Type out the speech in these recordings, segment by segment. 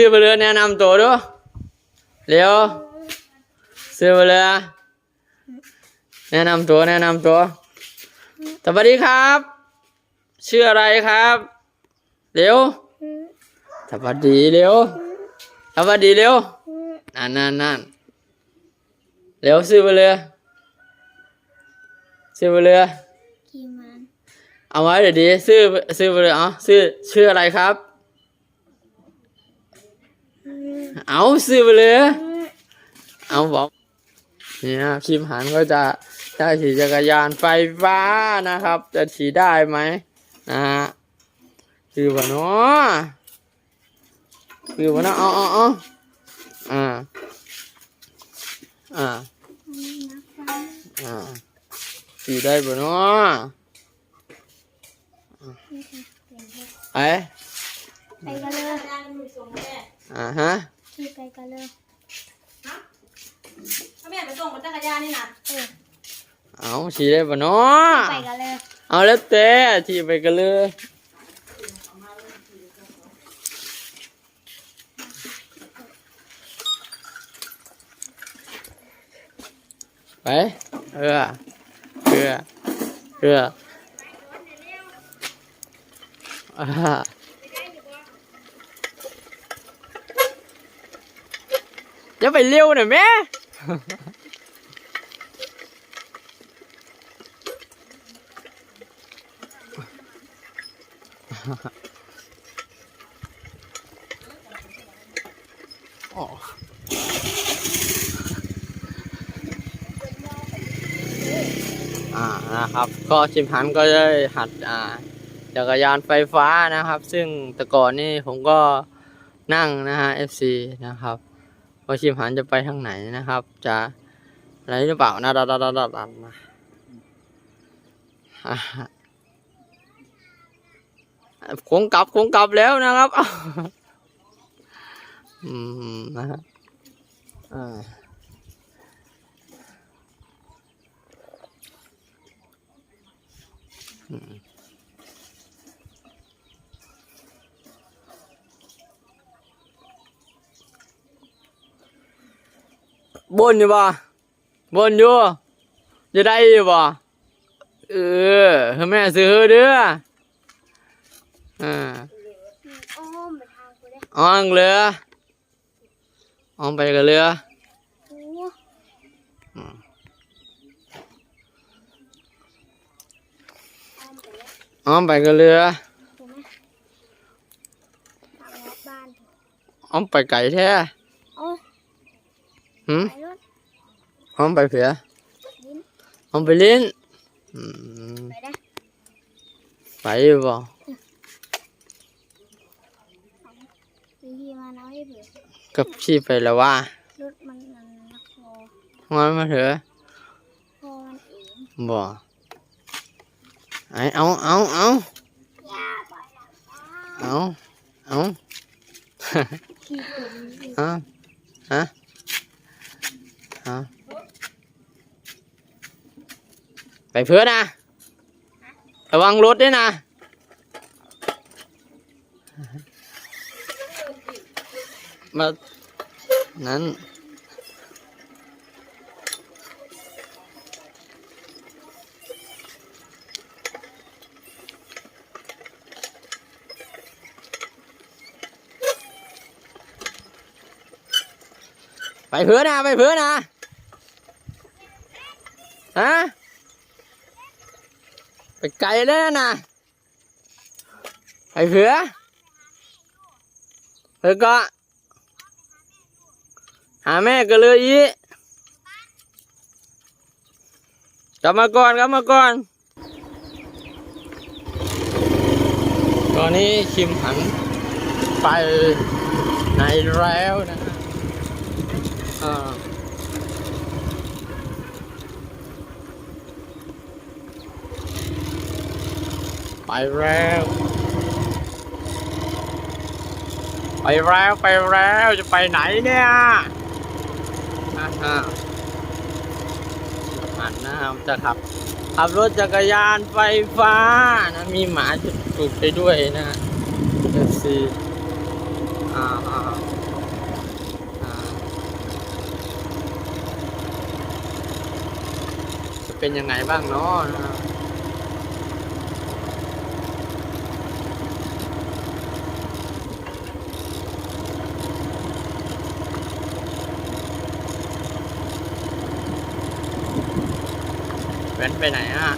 ซื้อไปเลยแนะนำตัวด้วยเร็วซื้อไปเลยแนะนำตัวแนะนำตัวสวัสดีครับ ชื่ออะไรครับเร็วสวัสดีเร็วสวัสดีเร็วนั่นนั่นนั่นเร็วซื้อไปเลยซื้อไปเลยกี่มันเอาไว้เดี๋ยวดีซื้อซื้อไปเลยเอ๋อซื้อชื่ออะไรครับ เอาซื้อไปเลยเอาบอกนี่นะคิมหันก็จะได้ขี่จักรยานไฟฟ้านะครับ จะขี่ได้ไหมนะฮะคือบ่เนาะคือบ่เนาะเอาเอาเอาอ่าอ่าอ่าขี่ได้บ่เนาะไป ไปกันเลย อ่าฮะ ขี่ไปกันเลย ถ้าแม่ไปส่งบนจักรยานนี่นะ เออ เอาขี่ได้บ่เนาะไปกันเลยเอาแล้วแต่ทีไปกันเลยไปเออเออเอออ่าอย่าไปเร็วหน่อยแม่ อ๋อนะครับก็ชิมหันก็ได้หัดอ่าจักรยานไฟฟ้านะครับ ซึ่งแต่ก่อนนี่ผมก็นั่งนะฮะ FC นะครับว่าชิมหันจะไปทางไหนนะครับ จะอะไรหรือเปล่านะดัดดัดดัดดัดดัดมา คงกลับคงกลับแล้วนะครับอืมนะฮะอ่าอืมบนอยู่บ่บนอยู่จะได้อยู่บ่เออแม่ซื้อเด้อ อ่าอ้อมไปทางกูเลยอ้องเรืออ้องไปกับเรือโอ้อืมอ้อมไปแล้วอ้อมไปกับเรือถูกไหมทางรอบบ้านอ้อมไปไก่แท้โอ้ยหืมไปรถอ้อมไปเผือลิ้นอ้อมไปลิ้นอืมไปได้ไปอยู่บ่ วิธีมาน้อยเบื่อกับพี่ไปแล้วว่ารถมันนันนักคองอนมาเถอะคอมันเองบ่ไอเอาเอาเอาย่าปล่อยหลังตาเอาเอาขี่ตุ่มดิเอาฮะเอาไปเพื่อนะระวังรถด้วยนะ มา นั้น ไปเพื่อนะ ไปเพื่อนะ ฮะ ไปไกลแล้วนะไปเพื่อเพื่อก็ หาแม่ก็เลยอีกลับมาก่อนกลับมาก่อน ตอนนี้คิมหันไปไหนแล้วนะอ่าไปแล้ว ไปแล้ว ไปแล้ว จะไปไหนเนี่ย อ่าฮะหันนะครับจะขับ ขับรถจักรยานไฟฟ้านะมีหมาจุดจุดไปด้วยนะเอฟซีออ่าอ่าอ่าจะเป็นยังไงบ้างเนาะนะฮะแว้นไปไหนอะ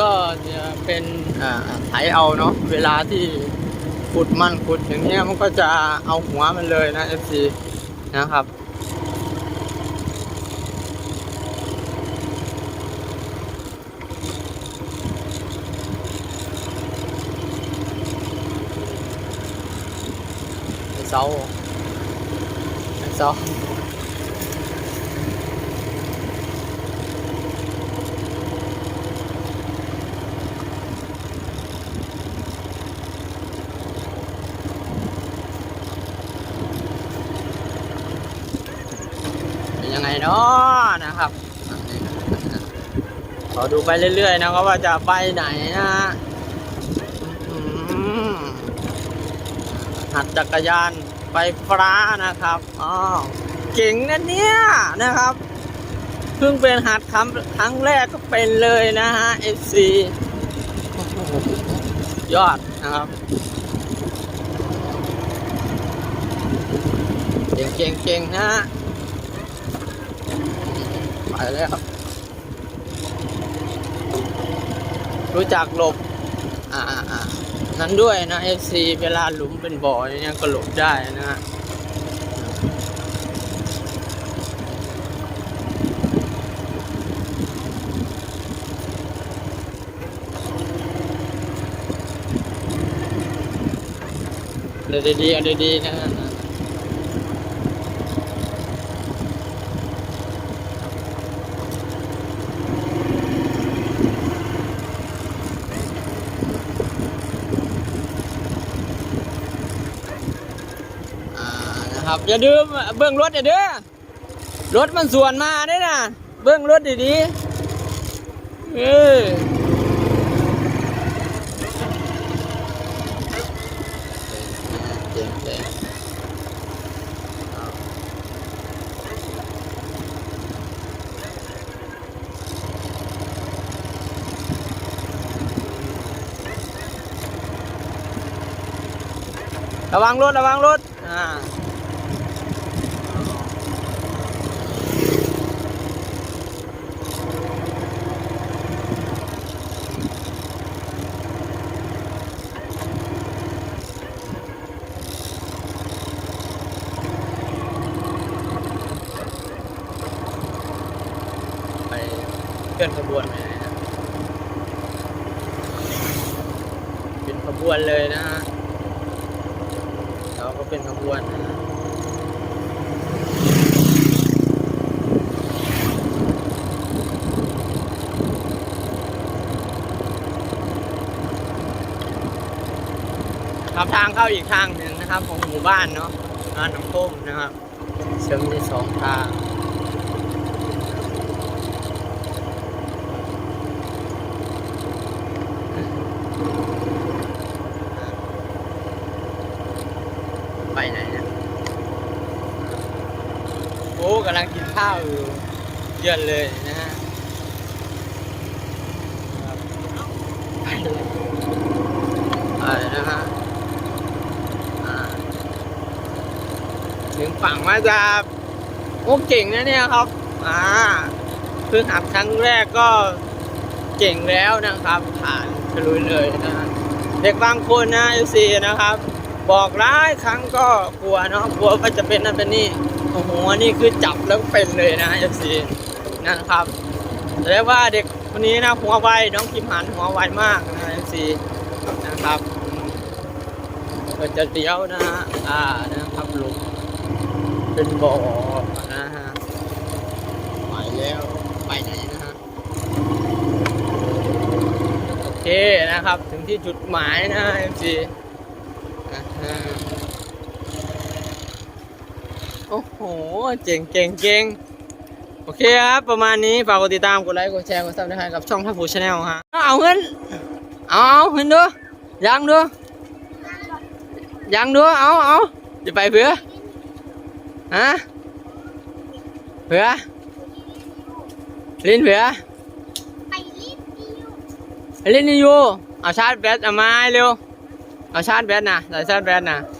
ก็ จะเป็นไถเอาเนาะเวลาที่ขุดมันขุดอย่างเงี้ยมันก็จะเอาหัวมันเลยนะ FC นะครับอ้เสาไอ้เสาเป็นยังไงเนาะนะครับ ขอ ดูไปเรื่อยๆนะครับว่าจะไปไหนนะอืมหัดจักรยานไฟฟ้านะครับอ๋อเก่งนะเนี่ยนะครับ เพิ่งเป็นหัดครั้ครั้งแรกก็เป็นเลยนะฮะ FC โอ้โหยอดนะครับเก่งเก่งเก่งนะฮะไปแล้ว รู้จักหลบอ่าอ่านั้นด้วยนะ FC เวลาหลุมเป็นบ่อย่างเนี้ยก็หลบได้นะฮะเดี๋ยวดีๆเอาดีๆนะฮะ นะครับ อย่าลืมเบื้องรถอย่าเด้อรถมันสวนมาเด้อนะเบื้องรถดีๆเออระวังรถระวังรถอ่า ไปเคลื่อนขบวนไปไหนนะเป็นขบว นเลยนะฮะเราก็เป็นขบวนนะฮะครับทางเข้าอีกทางหนึ่งนะครับ ของหมู่บ้านเนาะร้านน้ำต้มนะครับเชื่อมได้สองทาง ไปไหนเนี่ยโอ้กำลังกิน ข้าวอยู่เยอนเลยนะฮะครับไปเลยนะฮะถึงฝั่งมาจะโอ้เก่งนะเนี่ยครับ อ่าเพิ่งหัดครั้งแรกก็เก่งแล้วนะครับ ผ่านฉลุเลยนะฮะเด็กบางคนนะเอซีนะครับ บอกร้ายครั้งก็กลัวเนาะกลัวว่าจะเป็นนั่นเป็นนี่ โอ้โหอันนี่คือจับแล้วเป็นเลยนะเอฟซีนะครับแสดงว่าเด็กคนนี้นะหัวไวน้องคิมหันหัวไวมากนะเอฟซีนะครับก็จะเลี้ยวนะฮะอ่านะครับหลุมเป็นบ่อนะฮะไปแล้วไปไหนนะฮะโอเคนะครับถึงที่จุดหมายนะเอ็มซีนะฮะ โอ้โห เจ๋งเก่งเก่งโอเคครับ ประมาณนี้ ฝากกดติดตาม กดไลค์ กดแชร์ กดซับสไครต์กับช่องทัพผูชาแนลฮะ เอาเงินเอาเอาเงินดูยังดูยังดูเอาเอาจะไปเผื่อฮะเผื่อลินเผื่อไปรีบดิวลินนี่อยู่เอาชาร์จแบตเอามาให้เร็ว เอาชาร์จแบตนะใส่ชาร์จแบตนะไ